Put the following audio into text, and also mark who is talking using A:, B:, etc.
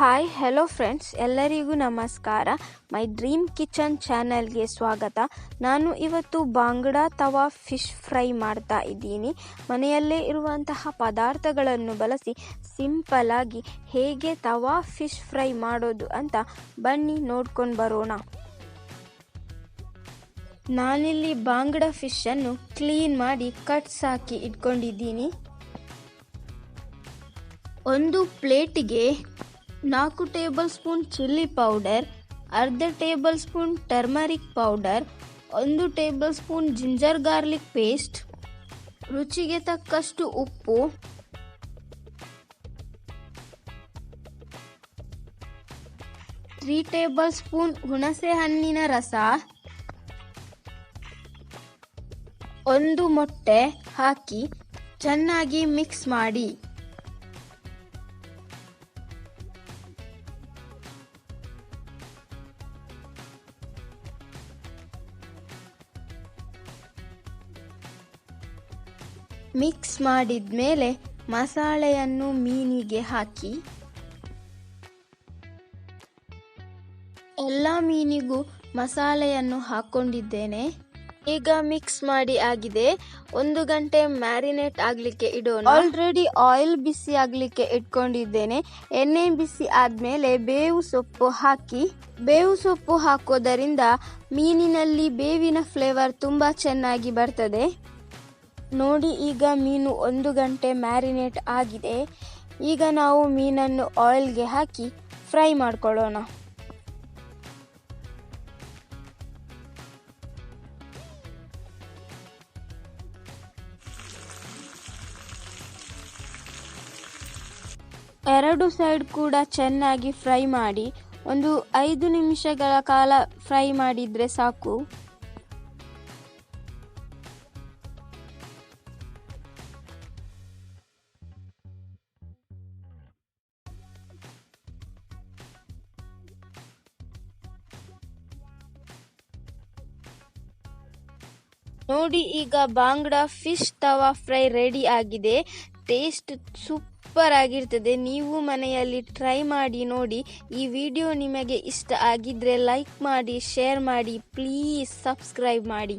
A: Hi hello friends ಎಲ್ಲರಿಗೂ ನಮಸ್ಕಾರ. My dream kitchen ಚಾನಲ್ಗೆ ಸ್ವಾಗತ. ನಾನು ಇವತ್ತು ಬಾಂಗ್ಡಾ ತವಾ ಫಿಶ್ ಫ್ರೈ ಮಾಡ್ತಾ ಇದ್ದೀನಿ. ಮನೆಯಲ್ಲೇ ಇರುವಂತಹ ಪದಾರ್ಥಗಳನ್ನು ಬಳಸಿ ಸಿಂಪಲ್ ಆಗಿ ಹೇಗೆ ತವಾ ಫಿಶ್ ಫ್ರೈ ಮಾಡೋದು ಅಂತ ಬನ್ನಿ ನೋಡ್ಕೊಂಡು ಬರೋಣ. ನಾನಿಲ್ಲಿ ಬಾಂಗ್ಡಾ ಫಿಶನ್ನು ಕ್ಲೀನ್ ಮಾಡಿ ಕಟ್ಸ್ ಹಾಕಿ ಇಟ್ಕೊಂಡಿದ್ದೀನಿ. ಒಂದು ಪ್ಲೇಟಿಗೆ ನಾಲ್ಕು ಟೇಬಲ್ ಸ್ಪೂನ್ ಚಿಲ್ಲಿ ಪೌಡರ್ ಅರ್ಧ ಟೇಬಲ್ ಸ್ಪೂನ್ ಟರ್ಮರಿಕ್ ಪೌಡರ್ ಒಂದು tablespoon ginger garlic paste ರುಚಿಗೆ ತಕ್ಕಷ್ಟು ಉಪ್ಪು ತ್ರೀ ಟೇಬಲ್ ಸ್ಪೂನ್ ಹುಣಸೆ ಹಣ್ಣಿನ ರಸ, ಒಂದು ಮೊಟ್ಟೆ ಹಾಕಿ ಚೆನ್ನಾಗಿ ಮಿಕ್ಸ್ ಮಾಡಿ. ಮಿಕ್ಸ್ ಮಾಡಿದ ಮೇಲೆ ಮಸಾಲೆಯನ್ನು ಮೀನಿಗೆ ಹಾಕಿ. ಎಲ್ಲ ಮೀನಿಗೂ ಮಸಾಲೆಯನ್ನು ಹಾಕೊಂಡಿದ್ದೇನೆ. ಈಗ ಮಿಕ್ಸ್ ಮಾಡಿ ಆಗಿದೆ. ಒಂದು ಗಂಟೆ ಮ್ಯಾರಿನೇಟ್ ಆಗಲಿಕ್ಕೆ ಇಡೋಣ. ಆಲ್ರೆಡಿ ಆಯಿಲ್ ಬಿಸಿ ಆಗಲಿಕ್ಕೆ ಇಟ್ಕೊಂಡಿದ್ದೇನೆ. ಎಣ್ಣೆ ಬಿಸಿ ಆದಮೇಲೆ ಬೇವು ಸೊಪ್ಪು ಹಾಕಿ. ಬೇವು ಸೊಪ್ಪು ಹಾಕೋದರಿಂದ ಮೀನಿನಲ್ಲಿ ಬೇವಿನ ಫ್ಲೇವರ್ ತುಂಬಾ ಚೆನ್ನಾಗಿ ಬರ್ತದೆ. ನೋಡಿ, ಈಗ ಮೀನು ಒಂದು ಗಂಟೆ ಮ್ಯಾರಿನೇಟ್ ಆಗಿದೆ. ಈಗ ನಾವು ಮೀನನ್ನು ಆಯಿಲ್ಗೆ ಹಾಕಿ ಫ್ರೈ ಮಾಡ್ಕೊಳ್ಳೋಣ. ಎರಡು ಸೈಡ್ ಕೂಡ ಚೆನ್ನಾಗಿ ಫ್ರೈ ಮಾಡಿ, ಒಂದು ಐದು ನಿಮಿಷಗಳ ಕಾಲ ಫ್ರೈ ಮಾಡಿದರೆ ಸಾಕು. ನೋಡಿ, ಈಗ bangda fish tawa fry ready ಆಗಿದೆ. ಟೇಸ್ಟ್ ಸೂಪರ್ ಆಗಿರ್ತದೆ. ನೀವು ಮನೆಯಲ್ಲಿ ಟ್ರೈ ಮಾಡಿ ನೋಡಿ. ಈ ವಿಡಿಯೋ ನಿಮಗೆ ಇಷ್ಟ ಆಗಿದ್ರೆ ಲೈಕ್ ಮಾಡಿ, ಶೇರ್ ಮಾಡಿ. ಪ್ಲೀಸ್ ಸಬ್ಸ್ಕ್ರೈಬ್ ಮಾಡಿ.